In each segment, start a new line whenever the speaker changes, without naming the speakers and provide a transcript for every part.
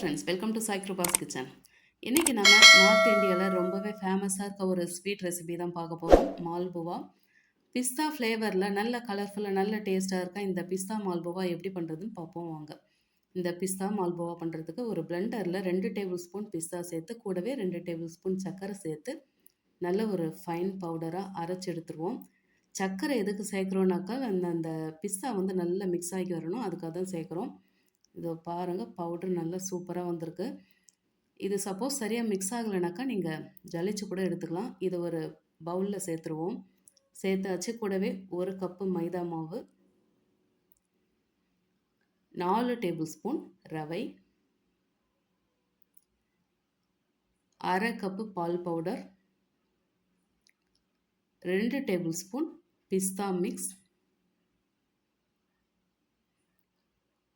Friends welcome to Saikrupas kitchen இன்றைக்கி நம்ம north இந்தியாவில் ரொம்பவே ஃபேமஸாக இருக்க ஒரு ஸ்வீட் ரெசிபி தான் பார்க்க போகிறோம் மால்புவா பிஸ்தா ஃப்ளேவரில் நல்ல கலர்ஃபுல்லாக நல்ல டேஸ்ட்டாக இருக்க? இந்த பிஸ்தா மால்புவா எப்படி பண்ணுறதுன்னு பார்ப்போம் வாங்க. இந்த பிஸ்தா மால்புவா பண்ணுறதுக்கு ஒரு பிளெண்டரில் ரெண்டு டேபிள் ஸ்பூன் பிஸ்தா சேர்த்து கூடவே ரெண்டு டேபிள் ஸ்பூன் சர்க்கரை சேர்த்து நல்ல ஒரு ஃபைன் பவுடராக அரைச்சி எடுத்துருவோம். சர்க்கரை எதுக்கு சேர்க்குறோன்னாக்கா அந்த அந்த பிஸ்தா வந்து நல்லா மிக்ஸ் ஆகி வரணும். அதுக்காக தான் சேர்க்குறோம். இதோ பாருங்கள் பவுட்ரு நல்லா சூப்பராக வந்திருக்கு. இது சப்போஸ் சரியாக மிக்ஸ் ஆகலைனாக்கா நீங்கள் ஜலிச்சு கூட எடுத்துக்கலாம். இதை ஒரு பவுலில் சேர்த்துருவோம். சேர்த்தாச்சு கூடவே ஒரு கப்பு மைதா மாவு நாலு டேபிள் ஸ்பூன் ரவை அரை கப்பு பால் பவுடர் ரெண்டு டேபிள் ஸ்பூன் பிஸ்தா மிக்ஸ்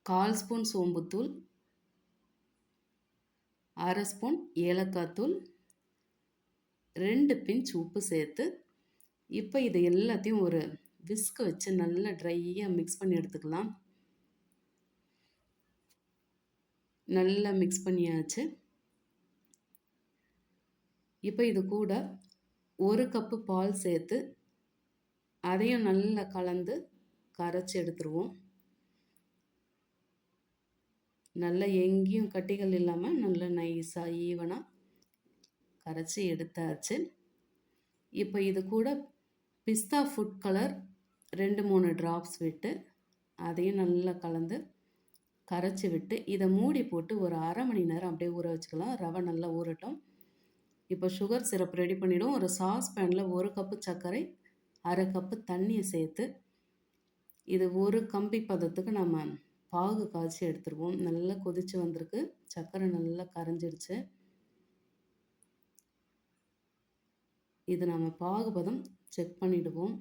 கால் ஸ்பூன் சோம்புத்தூள் அரை ஸ்பூன் ஏலக்காய் தூள் ரெண்டு பிஞ்ச் உப்பு சேர்த்து இப்போ இது எல்லாத்தையும் ஒரு விஸ்க் வச்சு நல்லா ட்ரையாக மிக்ஸ் பண்ணி எடுத்துக்கலாம். நல்லா மிக்ஸ் பண்ணியாச்சு. இப்போ இது கூட ஒரு கப்பு பால் சேர்த்து அதையும் நல்லா கலந்து கரைச்சி எடுத்துருவோம். நல்லா எங்கேயும் கட்டிகள் இல்லாமல் நல்லா நைஸாக ஈவனாக கரைச்சி எடுத்தாச்சு. இப்போ இது கூட பிஸ்தா ஃபுட் கலர் ரெண்டு மூணு ட்ராப்ஸ் விட்டு அதையும் நல்லா கலந்து கரைச்சி விட்டு இதை மூடி போட்டு ஒரு அரை மணி நேரம் அப்படியே ஊற வச்சுக்கலாம். ரவை நல்லா ஊறட்டும். இப்போ சுகர் சிரப் ரெடி பண்ணிவிடும் ஒரு சாஸ் பேனில் ஒரு கப்பு சர்க்கரை அரை கப்பு தண்ணியை சேர்த்து இது ஒரு கம்பி பதத்துக்கு நம்ம பாகு காய்ச்சி எடுத்துருவோம். நல்லா கொதித்து வந்திருக்கு. சர்க்கரை நல்லா கரைஞ்சிடுச்சு இது நம்ம பாகுபதம் செக் பண்ணிடுவோம்.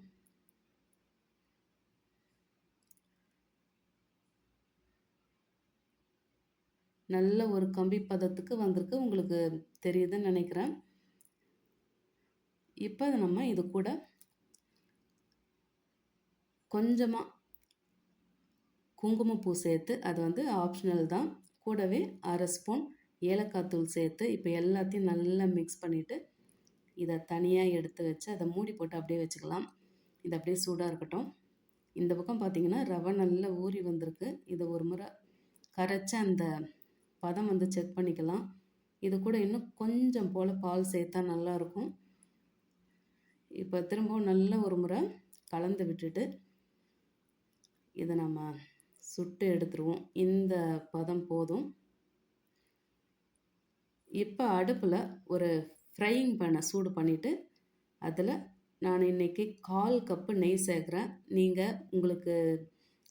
நல்ல ஒரு கம்பி பதத்துக்கு வந்திருக்கு. உங்களுக்கு தெரியுதுன்னு நினைக்கிறேன். இப்போ நம்ம இது கூட கொஞ்சமாக குங்குமப்பூ சேர்த்து அது வந்து ஆப்ஷனல் தான். கூடவே அரை ஸ்பூன் ஏலக்காய் தூள் சேர்த்து இப்போ எல்லாத்தையும் நல்லா மிக்ஸ் பண்ணிவிட்டு இதை தனியாக எடுத்து வச்சு அதை மூடி போட்டு அப்படியே வச்சுக்கலாம். இது அப்படியே சூடாக இருக்கட்டும். இந்த பக்கம் பார்த்திங்கன்னா ரவை நல்லா ஊறி வந்திருக்கு. இதை ஒரு முறை கரைச்சி அந்த பதம் வந்து செக் பண்ணிக்கலாம். இது கூட இன்னும் கொஞ்சம் போல் பால் சேர்த்தா நல்லாயிருக்கும். இப்போ திரும்பவும் நல்ல ஒரு முறை கலந்து விட்டுட்டு இதை நம்ம சுட்டு எடுத்துருவோம். இந்த பதம் போதும். இப்போ அடுப்பில் ஒரு ஃப்ரையிங் பண்ண சூடு பண்ணிவிட்டு அதில் நான் இன்றைக்கி கால் கப்பு நெய் சேர்க்குறேன். நீங்கள் உங்களுக்கு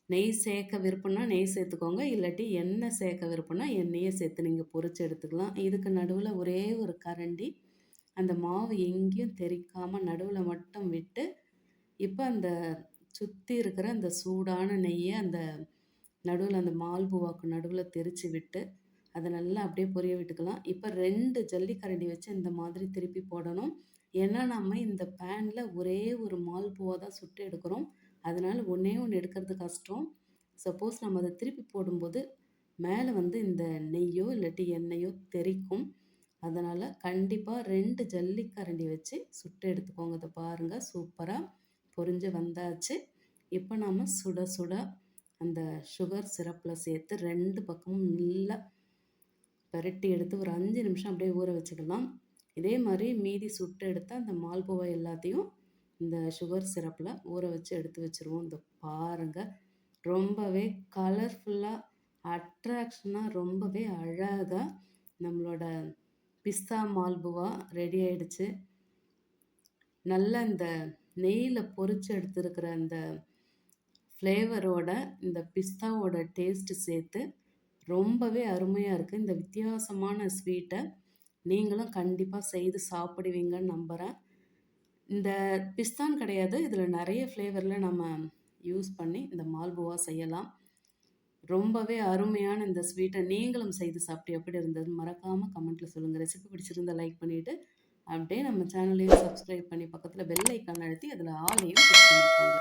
நெய் சேர்க்க விருப்பம்னா நெய் சேர்த்துக்கோங்க. இல்லாட்டி எண்ணெய் சேர்க்க விருப்பம்னா எண்ணெயை சேர்த்து நீங்கள் பொறிச்சு எடுத்துக்கலாம். இதுக்கு நடுவில் ஒரே ஒரு கரண்டி. அந்த மாவு எங்கேயும் தெரிக்காமல் நடுவில் மட்டும் விட்டு இப்போ அந்த சுற்றி இருக்கிற அந்த சூடான நெய்யை அந்த நடுவில் அந்த மால்புவாக்கு நடுவில் தெரித்து விட்டு அதை நல்லா அப்படியே பொரிய விட்டுக்கலாம். இப்போ ரெண்டு ஜல்லிக்கரண்டி வச்சு இந்த மாதிரி திருப்பி போடணும். ஏன்னா நம்ம இந்த பேனில் ஒரே ஒரு மால்பூவாக தான் சுட்டு எடுக்கிறோம். அதனால் ஒன்றே ஒன்று எடுக்கிறது கஷ்டம். சப்போஸ் நம்ம அதை திருப்பி போடும்போது மேலே வந்து இந்த நெய்யோ இல்லாட்டி எண்ணெயோ தெரிக்கும். அதனால் கண்டிப்பாக ரெண்டு ஜல்லிக்கரண்டி வச்சு சுட்டு எடுத்துக்கோங்க. இதை பாருங்கள் சூப்பராக பொரிஞ்சு வந்தாச்சு. இப்போ நாம் சுட சுட அந்த சுகர் சிரப்பில் சேர்த்து ரெண்டு பக்கமும் நல்லா பரட்டி எடுத்து ஒரு அஞ்சு நிமிஷம் அப்படியே ஊற வச்சுக்கலாம். இதே மாதிரி மீதி சுட்டு எடுத்து அந்த மால்போவா எல்லாத்தையும் இந்த சுகர் சிரப்பில் ஊற வச்சு எடுத்து வச்சுருவோம். இந்த பாருங்கள் ரொம்பவே கலர்ஃபுல்லாக அட்ராக்ஷனாக ரொம்பவே அழகாக நம்மளோட பிஸ்தா மால்புவா ரெடி ஆயிடுச்சு. நல்லா இந்த நெய்யில் பொறிச்சு எடுத்துருக்கிற அந்த ஃப்ளேவரோட இந்த பிஸ்தாவோட டேஸ்ட்டு சேர்த்து ரொம்பவே அருமையாக இருக்குது இந்த வித்தியாசமான ஸ்வீட்டை நீங்களும் கண்டிப்பாக செய்து சாப்பிடுவீங்கன்னு நம்புகிறேன் இந்த பிஸ்தான் கிடையாது. இதில் நிறைய ஃப்ளேவரில் நம்ம யூஸ் பண்ணி இந்த மால்புவா செய்யலாம். ரொம்பவே அருமையான இந்த ஸ்வீட்டை நீங்களும் செய்து சாப்பிட்டு எப்படி இருந்தது மறக்காமல் கமெண்ட்டில் சொல்லுங்கள் ரெசிபி பிடிச்சிருந்தால் லைக் பண்ணிவிட்டு அப்படியே நம்ம சேனலையும் சப்ஸ்கிரைப் பண்ணி பக்கத்தில் பெல் ஐக்கான் அழுத்தி அதில் ஆலையும் கிளிக் பண்ணிக்கோங்க.